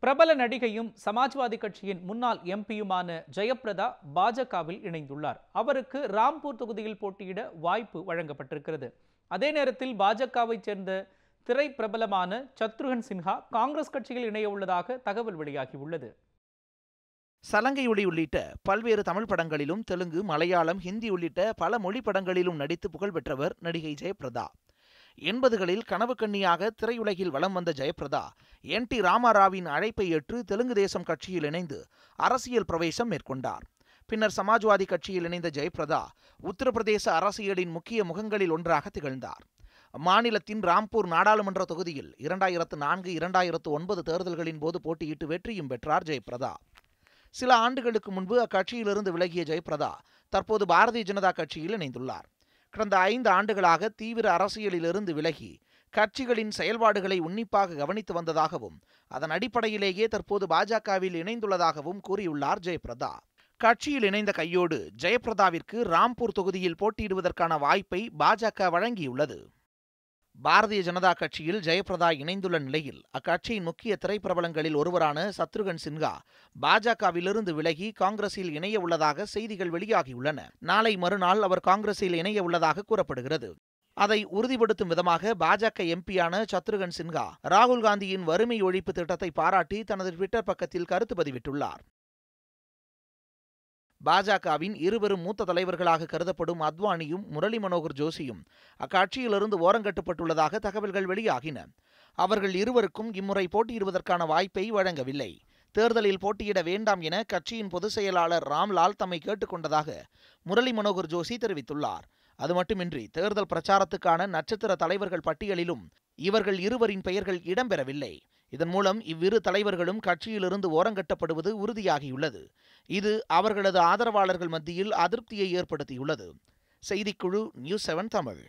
பிரபல நடிகையும் சமாஜ்வாதி கட்சியின் முன்னாள் எம்பியுமான ஜெயப்பிரதா பாஜகவில் இணைந்துள்ளார். அவருக்கு ராம்பூர் தொகுதியில் போட்டியிட வாய்ப்பு வழங்கப்பட்டிருக்கிறது. அதே நேரத்தில் பாஜகவைச் சேர்ந்த திரை பிரபலமான சத்ருகன் சின்ஹா காங்கிரஸ் கட்சியில் இணைய உள்ளதாக தகவல் வெளியாகியுள்ளது. சலங்கை ஒளி உள்ளிட்ட பல்வேறு தமிழ் படங்களிலும் தெலுங்கு மலையாளம் ஹிந்தி உள்ளிட்ட பல மொழி படங்களிலும் நடித்து புகழ் பெற்றவர் நடிகை ஜெயப்பிரதா. எண்பதுகளில் கனவு கண்ணியாக திரையுலகில் வலம் வந்த ஜெயபிரதா என். டி. ராமாராவின் அழைப்பை ஏற்று தெலுங்கு தேசம் கட்சியில் இணைந்து அரசியல் பிரவேசம் மேற்கொண்டார். பின்னர் சமாஜ்வாதி கட்சியில் இணைந்த ஜெயபிரதா உத்தரப்பிரதேச அரசியலின் முக்கிய முகங்களில் ஒன்றாக திகழ்ந்தார். மாநிலத்தின் ராம்பூர் நாடாளுமன்ற தொகுதியில் இரண்டாயிரத்து நான்கு இரண்டாயிரத்து ஒன்பது தேர்தல்களின் போது போட்டியிட்டு வெற்றியும் பெற்றார் ஜெயபிரதா சில ஆண்டுகளுக்கு முன்பு அக்கட்சியிலிருந்து விலகிய ஜெயபிரதா தற்போது பாரதிய ஜனதா கட்சியில் இணைந்துள்ளார். கடந்த ஐந்து ஆண்டுகளாக தீவிர அரசியலிலிருந்து விலகி கட்சிகளின் செயல்பாடுகளை உன்னிப்பாக கவனித்து வந்ததாகவும் அதன் அடிப்படையிலேயே தற்போது பாஜகவில் இணைந்துள்ளதாகவும் கூறியுள்ளார் ஜெயபிரதா கட்சியில் இணைந்த கையோடு ஜெயபிரதாவிற்கு ராம்பூர் தொகுதியில் போட்டியிடுவதற்கான வாய்ப்பை பாஜக வழங்கியுள்ளது. பாரதிய ஜனதா கட்சியில் ஜெயப்பிரதா இணைந்துள்ள நிலையில் அக்கட்சியின் முக்கிய திரைப்பிரபலங்களில் ஒருவரான சத்ருகன் சின்ஹா பாஜகவிலிருந்து விலகி காங்கிரஸில் இணைய உள்ளதாக செய்திகள் வெளியாகியுள்ளன. நாளை மறுநாள் அவர் காங்கிரஸில் இணைய உள்ளதாக கூறப்படுகிறது. அதை உறுதிப்படுத்தும் விதமாக பாஜக எம்பியான சத்ருகன் சின்ஹா ராகுல் காந்தியின் வறுமை ஒழிப்பு திட்டத்தை பாராட்டி தனது ட்விட்டர் பக்கத்தில் கருத்து பதிவிட்டுள்ளார். பாஜகவின் இருவரும் மூத்த தலைவர்களாக கருதப்படும் அத்வானியும் முரளி மனோகர் ஜோஷியும் அக்கட்சியிலிருந்து ஓரங்கட்டப்பட்டுள்ளதாக தகவல்கள் வெளியாகின. அவர்கள் இருவருக்கும் இம்முறை போட்டியிடுவதற்கான வாய்ப்பை வழங்கவில்லை. தேர்தலில் போட்டியிட வேண்டாம் என கட்சியின் பொதுச் செயலாளர் ராம்லால் தம்மை கேட்டுக்கொண்டதாக முரளி மனோகர் ஜோஷி தெரிவித்துள்ளார். அது மட்டுமின்றி தேர்தல் பிரச்சாரத்துக்கான நட்சத்திர தலைவர்கள் பட்டியலிலும் இவர்கள் இருவரின் பெயர்கள் இடம்பெறவில்லை. இதன் மூலம் இவ்விரு தலைவர்களும் கட்சியிலிருந்து ஓரங்கட்டப்படுவது உறுதியாகியுள்ளது. இது அவர்களது ஆதரவாளர்கள் மத்தியில் அதிருப்தியை ஏற்படுத்தியுள்ளது. செய்திக்குழு நியூஸ் செவன் தமிழ்.